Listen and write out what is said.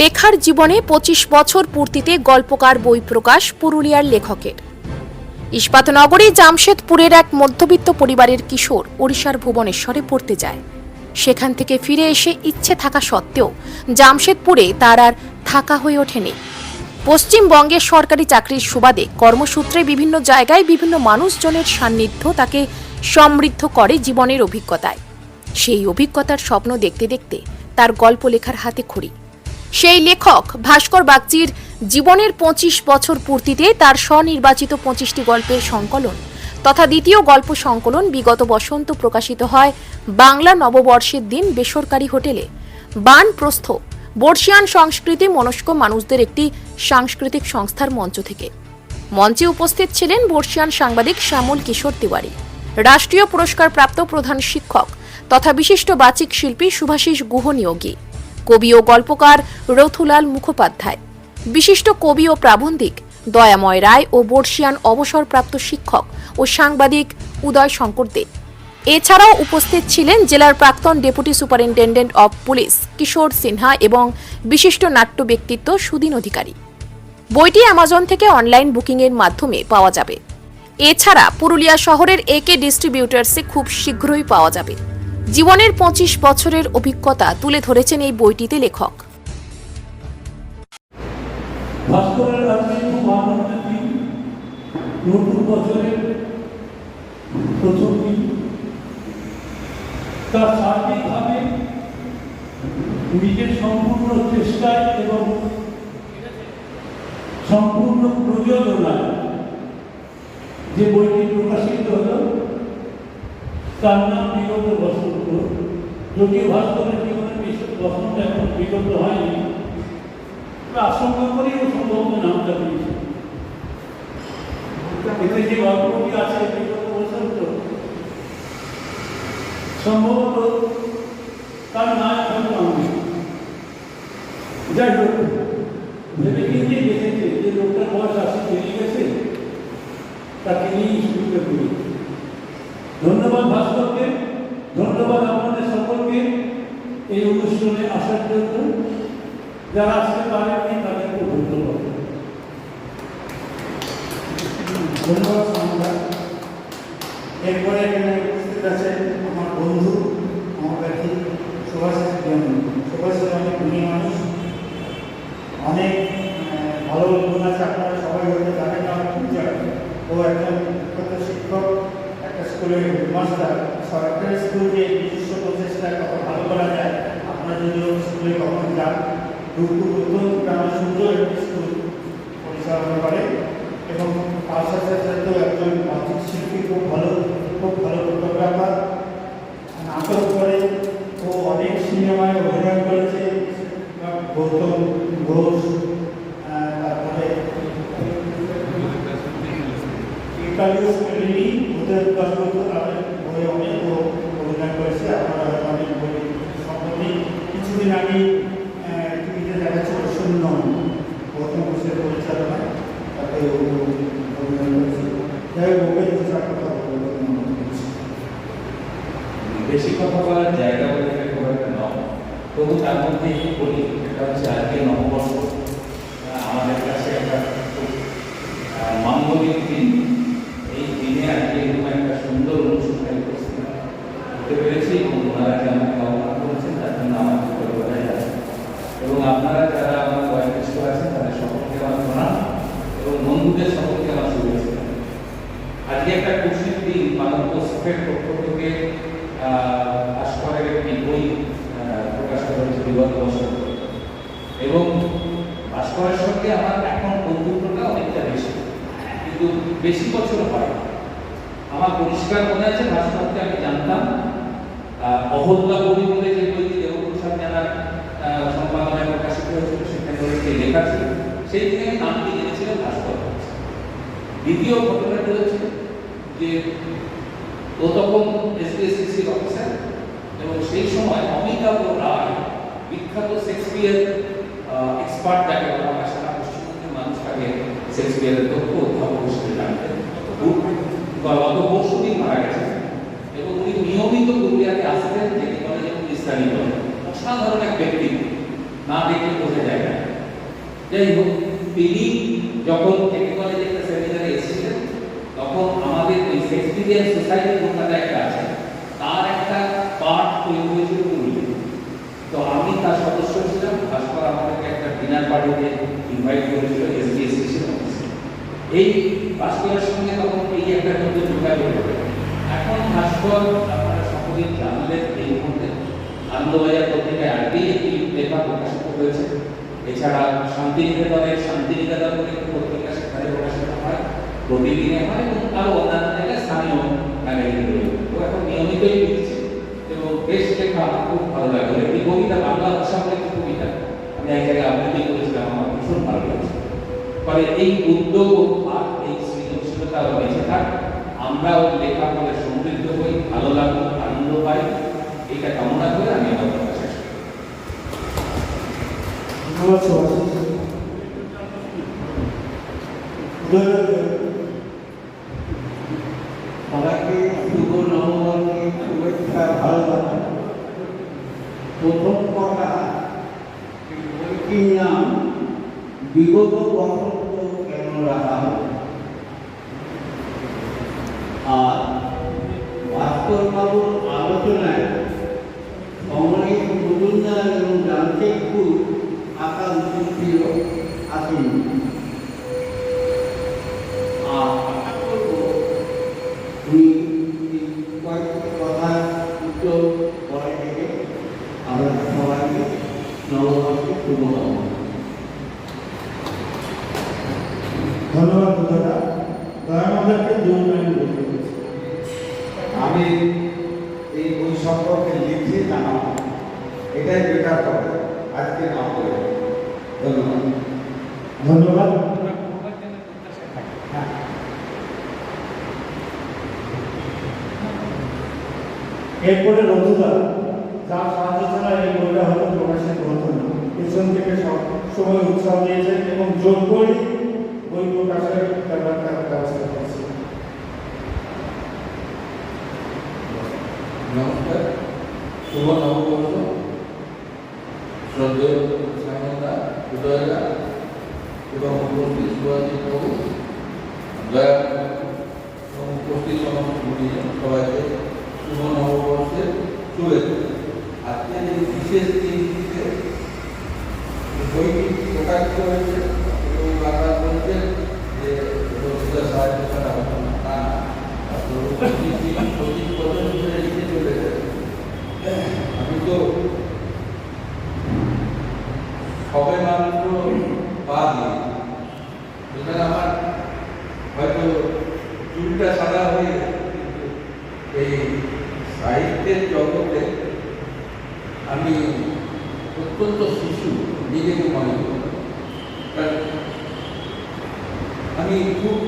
লেখার জীবনে পঁচিশ বছর পূর্তিতে গল্পকার বই প্রকাশ পুরুলিয়ার লেখকের। ইস্পাতনগরী জামশেদপুরের এক মধ্যবিত্ত পরিবারের কিশোর ওড়িশার ভুবনেশ্বরে পড়তে যায়। সেখান থেকে ফিরে এসে ইচ্ছে থাকা সত্ত্বেও জামশেদপুরে তার আর থাকা হয়ে ওঠেনি। পশ্চিমবঙ্গের সরকারি চাকরির সুবাদে কর্মসূত্রে বিভিন্ন জায়গায় বিভিন্ন মানুষজনের সান্নিধ্য তাকে সমৃদ্ধ করে জীবনের অভিজ্ঞতায়। সেই অভিজ্ঞতার স্বপ্ন দেখতে দেখতে তার গল্প লেখার হাতে খড়ি। সেই লেখক ভাস্কর বাগচির জীবনের পঁচিশ বছর পূর্তিতে তার স্বনির্বাচিত পঁচিশটি গল্পের সংকলন তথা দ্বিতীয় গল্প সংকলন বিগত বসন্ত প্রকাশিত হয় বাংলা নববর্ষের দিন বেসরকারি হোটেলে। বান প্রস্থ, বর্ষিয়ান সংস্কৃতি মনস্ক মানুষদের একটি সাংস্কৃতিক সংস্থার মঞ্চ থেকে। মঞ্চে উপস্থিত ছিলেন বর্ষিয়ান সাংবাদিক শ্যামল কিশোর তিওয়ারি, রাষ্ট্রীয় পুরস্কার প্রাপ্ত প্রধান শিক্ষক তথা বিশিষ্ট বাচিক শিল্পী সুভাষিস গুহ নিয়োগী। কবি ও গল্পকার রথুলাল মুখোপাধ্যায়। বিশিষ্ট কবি ও প্রাবন্ধিক দয়াময় রায় ও বর্ষিয়ান অবসরপ্রাপ্ত শিক্ষক ও সাংবাদিক উদয় শঙ্কর দে। এছাড়াও উপস্থিত ছিলেন জেলার প্রাক্তন deputy superintendent of police Kishore Sinha এবং বিশিষ্ট নাট্য ব্যক্তিত্ব সুদিন অধিকারী। বইটি অ্যামাজন থেকে অনলাইন বুকিংয়ের মাধ্যমে পাওয়া যাবে। এছাড়া পুরুলিয়া শহরের একে ডিস্ট্রিবিউটার্সে খুব শীঘ্রই পাওয়া যাবে। জীবনের পঁচিশ বছরের অভিজ্ঞতা তুলে ধরেছেন এই বইটিতে লেখক। নিজের সম্পূর্ণ চেষ্টায় এবং সম্পূর্ণ প্রযোজনায় যে বইটি প্রকাশিত হল তার নাম বিগত বসন্ত যদিও ভাস্করের জীবনে বিশ- বসন্ত এখন বিগত হয়নি আশঙ্কা করি ও সম্ভবত নামটা দিয়েছে এতে যে গল্পটি আছে বিগত বসন্ত সম্ভবত তার নায়ক হয়তো আমি যাই হোক ভেবে কিন্তু দেখেছে যে লোকটার বয়স আসে পেরিয়ে গেছে তাকে নিয়েই শুরুতে করি ধন্যবাদ ভাস্করকে, ধন্যবাদ আপনাদের সকলকে এই অনুষ্ঠানে আসার জন্য। যারা আসতে পারেননি তাদেরকে ধন্যবাদ। ধন্যবাদ এরপরে এখানে উপস্থিত আছে আমার বন্ধু আমার কাছে সুভাষ সুভাষ অনেক গুণী মানুষ অনেক আহ, ভালো গুণ আছে আপনারা সবাই হয়তো জানেন না আমি টিচার ও একজন বিখ্যাত শিক্ষক একটা স্কুলের হেডমাস্টার সরকারি স্কুলকে নিজস্ব প্রচেষ্টায় কত ভালো করা যায়, আপনারা যদি স্কুলে কখন যান দুর্গু অত্যন্ত গ্রামে সুন্দর একটি স্কুল পরিচালনা করে এবং তার সাথে একজন বাচিক শিল্পী খুব বেশি কথা বলার জায়গা বলে এটা খুব একটা তার মধ্যে বলি সেটা হচ্ছে আজকে নববর্ষ। আমাদের কাছে একটা খুব দিন এই দিনে আজকে এরকম একটা সুন্দর অনুষ্ঠানে উপস্থিত পেরেছি এবং ওনারা যে আমাকে আহ্বান করেছেন তার জন্য আমার কৃতজ্ঞতা জানাই এবং আপনারা যারা আমার বয়োজ্যেষ্ঠ আছেন তাদের সকলকে আমার প্রণাম এবং বন্ধুদের সকলকে আমার শুভেচ্ছা। আজকে একটা খুশির দিন মানব পুস্তকের পক্ষ থেকে আহ, ভাস্করের একটি বই প্রকাশ করা হয়েছে বিগত বছর এবং ভাস্করের সঙ্গে আমার এখন বন্ধুত্বটা অনেকটা বেশি কিন্তু বেশি বছর হয়। আমার পরিষ্কার মনে আছে ভাস্করকে আমি জানতাম আহ, অহল্যা কবি বলে যে বইটি দেবপ্রসাদ জানার সম্পাদনায় প্রকাশিত হয়েছিল সেখানে ওর লেখা ছিল। সেই থেকে নামটি জেনেছিলাম ভাস্কর দ্বিতীয় ঘটনাটি হচ্ছে যে ও তখন এসবিএসসিসির অফিসার এবং সেই সময় অমিতাভ রায় বিখ্যাত শেক্সপিয়ার এক্সপার্ট যাকে বলা হয় সারা পশ্চিমবঙ্গের মানুষ তাকে শেক্সপিয়ারের দক্ষ অধ্যাপক হিসেবে জানতেন। গত পরশু দিন মারা গেছেন। এবং উনি নিয়মিত পুরুলিয়াতে আসতেন যেটি বলে যে বিস্তারিত অসাধারণ এক ব্যক্তি। না দেখলে বোঝা যায় না। যাই হোক, তিনি যখন টেকে কলেজে একটা সেমিনারে এসেছিলেন, তখন আমাদের ওই শেক্সপিয়ার সোসাইটি কলকাতা একটা আছে। তার একটা পার্ট তৈরি হয়েছিল পুরুলিয়া তো আমি তার সদস্য ছিলাম। ভাস্কর আমাদেরকে একটা ডিনার পার্টিতে ইনভাইট করেছিল এসবিএসসি ছিল। এই ভাস্করের সঙ্গে তখন এই একটা নতুন যোগাযোগ এখন ভাস্কর আপনারা সকলেই জানলেন এই মুহূর্তে আনন্দবাজার পত্রিকায় আগেই একটি লেখা প্রকাশিত হয়েছে। এছাড়া শান্তিনিকেতনের শান্তিনিকেতন বলে একটি পত্রিকা সেখানে প্রকাশিত হয়, প্রতিদিনে হয় এবং আরও অন্যান্য জায়গায় স্থানীয় ম্যাগাজিন রয়েছে ও এখন নিয়মিতই লিখছে এবং বেশ লেখা আমার খুব ভালো লাগে। একটি কবিতা, বাংলা ভাষা বলে একটি কবিতা। আমি এক জায়গায় আবৃত্তি করেছিলাম, আমার ভীষণ ভালো লাগছে। ফলে এই উদ্যোগ ভাব, এই সৃজনশীলতা বেঁচে থাক আমরা ওর লেখা হই ভালো লাগুক আনন্দ পাই এটা কামনা করে আমি আমার শেষ সবাইকে শুভ নববর্ষের শুভেচ্ছা, ভালো লাগা প্রথম কথা বইটির নাম, বিগত বসন্ত কেন রাখা আর ভাস্করবাবুর আলোচনায় সমরেশ মজুমদার এবং জামশেদপুর আঁকা উচিত ছিল আসেনি আর আশা করব উনি কয়েকটি কথা উত্তর পরে থেকে আমরা সবাইকে নববর্ষে শুভকামনা। ধন্যবাদ দাদা। দয়া আমাদেরকে দু লাইন বলতে আমি এই বই সম্পর্কে লিখে জানাব। এটাই বেটার হবে আজকে না বলে। ধন্যবাদ। ধন্যবাদ। এরপরে রঘুদা যার সাহায্য ছাড়া এই বইটা হয়তো প্রকাশিত হতো না পেছন থেকে সব সময় উৎসাহ দিয়েছেন এবং জোর করে বই প্রকাশের শুভ নববর্ষ শ্রদ্ধেয় শ্যামলদা উদয়দা এবং উপস্থিত সুভাষিত বাবু। দয়া এবং উপস্থিত সমস্ত সবাইকে শুভ নববর্ষের শুভেচ্ছা। আজকের এই বিশেষ দিনটিতে বইটি প্রকাশিত হয়েছে এবং বাংলা বলছেন যে রচিত সাহায্য ছাড়া হতো না। তা না। তো পঁচিশ দিন, পঁচিশ বছর ধরে লিখে চলেছে আমি তো সবে মাত্র পা দিয়ে সুতরাং আমার হয়তো চুলটা সাদা হয়ে এই সাহিত্যের জগতে আমি অত্যন্ত শিশু, নিজেকে মনে করি। আমি খুব